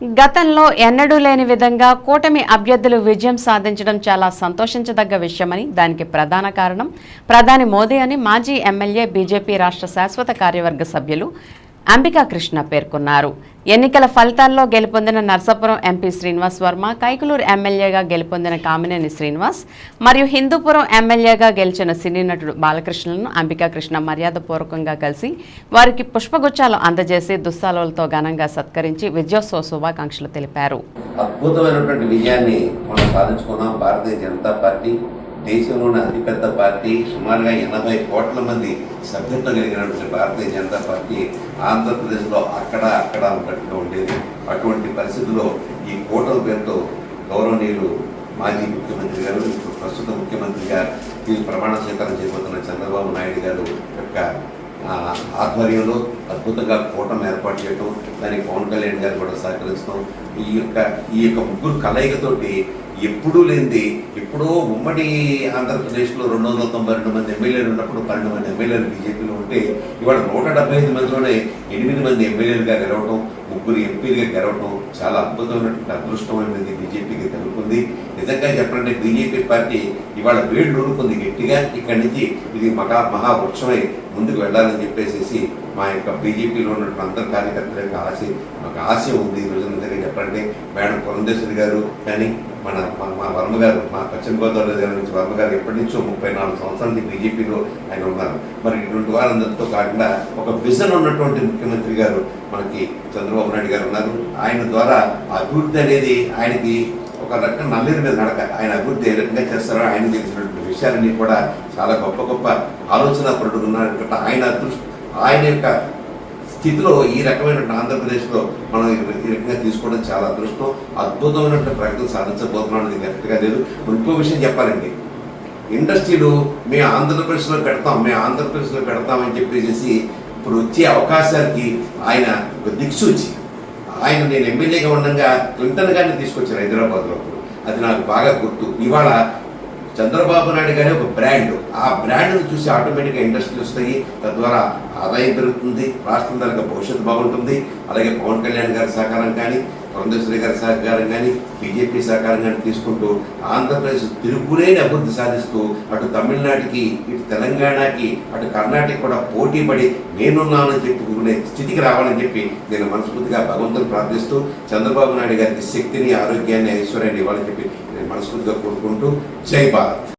గతంలో ఎన్నడూ లేని విధంగా కూటమి అభ్యర్థులు విజయం సాధించడం చాలా సంతోషించదగ్గ విషయమని దానికి ప్రధాన కారణం ప్రధాని మోదీ అని మాజీ ఎమ్మెల్యే బీజేపీ రాష్ట్ర శాశ్వత కార్యవర్గ సభ్యులు అంబికా కృష్ణ పేర్కొన్నారు. ఎన్నికల ఫలితాల్లో గెలుపొందిన నర్సాపురం ఎంపీ శ్రీనివాస్ వర్మ కైకులూరు ఎమ్మెల్యేగా గెలుపొందిన కామినేని శ్రీనివాస్ మరియు హిందూపురం ఎమ్మెల్యేగా గెలిచిన సినీ నటుడు బాలకృష్ణలను అంబికాకృష్ణ మర్యాదపూర్వకంగా కలిసి వారికి పుష్పగుచ్చాలు అందజేసి దుస్సాలతో ఘనంగా సత్కరించి విజయోత్సవ శుభాకాంక్షలు తెలిపారు. అద్భుతమైనటువంటి విజయాన్ని మనం సాధించుకున్నాం. భారతీయ జనతా పార్టీ దేశంలోని అతిపెద్ద పార్టీ సుమారుగా ఎనభై కోట్ల మంది సభ్యత్వం కలిగినటువంటి భారతీయ జనతా పార్టీ ఆంధ్రప్రదేశ్లో అక్కడ అక్కడ ఉన్నట్టుగా ఉండేది. అటువంటి పరిస్థితుల్లో ఈ కూటమి పేరుతో గౌరవనీయులు మాజీ ముఖ్యమంత్రి గారు ఇప్పుడు ప్రస్తుత ముఖ్యమంత్రిగా ఈ ప్రమాణ స్వీకారం చేయబోతున్న చంద్రబాబు నాయుడు గారు యొక్క ఆధ్వర్యంలో అద్భుతంగా కూటమి ఏర్పాటు చేయడం దానికి పవన్ కళ్యాణ్ గారు కూడా సహకరిస్తాం. ఈ యొక్క ఈ యొక్క ముగ్గురు కలయికతోటి ఎప్పుడూ లేనిది ఎప్పుడో ఉమ్మడి ఆంధ్రప్రదేశ్లో రెండు వందల తొంభై రెండు మంది ఎమ్మెల్యేలు ఉన్నప్పుడు పన్నెండు మంది ఎమ్మెల్యేలు బీజేపీలో ఉంటే ఇవాళ నూట డెబ్బై ఐదు మందిలోనే ఎనిమిది మంది ఎమ్మెల్యేలుగా గెలవటం ముగ్గురు ఎంపీలుగా గెలవటం చాలా అద్భుతమైనటువంటి అదృష్టమైనది బీజేపీకి తెలుపుకుంది నిజంగా చెప్పాలంటే బీజేపీ పార్టీ ఇవాళ వేళ్ళు నూరుకుంది గట్టిగా. ఇక్కడి నుంచి ఇది మహా మహావృక్షమై ముందుకు వెళ్ళాలని చెప్పేసి మా యొక్క బీజేపీలో ఉన్నటువంటి అందరి కార్యకర్తల యొక్క ఆశ మాకు ఆశ ఉంది. ఈ రోజు నిజంగా చెప్పాలంటే మేడం పురంధేశ్వరి గారు కానీ మన మా- మా వర్మ గారు మా పశ్చిమ గోదావరి జిల్లా నుంచి వర్మ గారు ఎప్పటి నుంచో ముప్పై నాలుగు సంవత్సరాల నుంచి బీజేపీలో ఆయన ఉన్నారు. మరి ఇటువంటి వారందరితో కాకుండా ఒక విజన్ ఉన్నటువంటి ముఖ్యమంత్రి గారు మనకి చంద్రబాబు నాయుడు గారు ఉన్నారు. ఆయన ద్వారా అభివృద్ధి అనేది ఆయనకి ఒక రకంగా నల్లేరు మీద నడక. ఆయన అభివృద్ధి ఏ రకంగా చేస్తారో ఆయన తెలిసినటువంటి విషయాలన్నీ కూడా చాలా గొప్ప గొప్ప ఆలోచన పరుడు ఉన్నటువంటి ఆయన అదృష్ట ఆయన యొక్క స్థితిలో ఈ రకమైనటువంటి ఆంధ్రప్రదేశ్లో మనం ఈ రకంగా తీసుకోవడం చాలా అదృష్టం. అద్భుతమైనటువంటి ప్రగతి సాధించబోతున్నాం అనేది కరెక్ట్గా లేదు. ఇంకో విషయం చెప్పాలండి. ఇండస్ట్రీలు మేము ఆంధ్రప్రదేశ్లో పెడతాం మేము ఆంధ్రప్రదేశ్లో పెడతామని చెప్పేసి ఇప్పుడు వచ్చే అవకాశానికి ఆయన ఒక దిక్సూచి. ఆయన నేను ఎమ్మెల్యేగా ఉండగా క్లింటన్ గారిని తీసుకొచ్చారు హైదరాబాద్లో అప్పుడు. అది నాకు బాగా గుర్తు. ఇవాళ చంద్రబాబు నాయుడు గారి ఒక బ్రాండ్. ఆ బ్రాండ్ను చూసి ఆటోమేటిక్గా ఇండస్ట్రీ వస్తాయి. తద్వారా ఆదాయం పెరుగుతుంది రాష్ట్రం దానికి భవిష్యత్తు బాగుంటుంది. అలాగే పవన్ కళ్యాణ్ గారి సహకారం కానీ పురంధేశ్వరి గారి సహకారం కానీ బీజేపీ సహకారం కానీ తీసుకుంటూ ఆంధ్రప్రదేశ్ తిరుగులేని అభివృద్ధి సాధిస్తూ అటు తమిళనాడుకి ఇటు తెలంగాణకి అటు కర్ణాటక కూడా పోటీ పడి నేనున్నానని చెప్పుకునే స్థితికి రావాలని చెప్పి నేను మనస్ఫూర్తిగా భగవంతుని ప్రార్థిస్తూ చంద్రబాబు నాయుడు గారికి శక్తిని ఆరోగ్యాన్ని ఐశ్వర్యాన్ని ఇవ్వాలని చెప్పి నేను మనస్ఫూర్తిగా కోరుకుంటూ జై భారత్.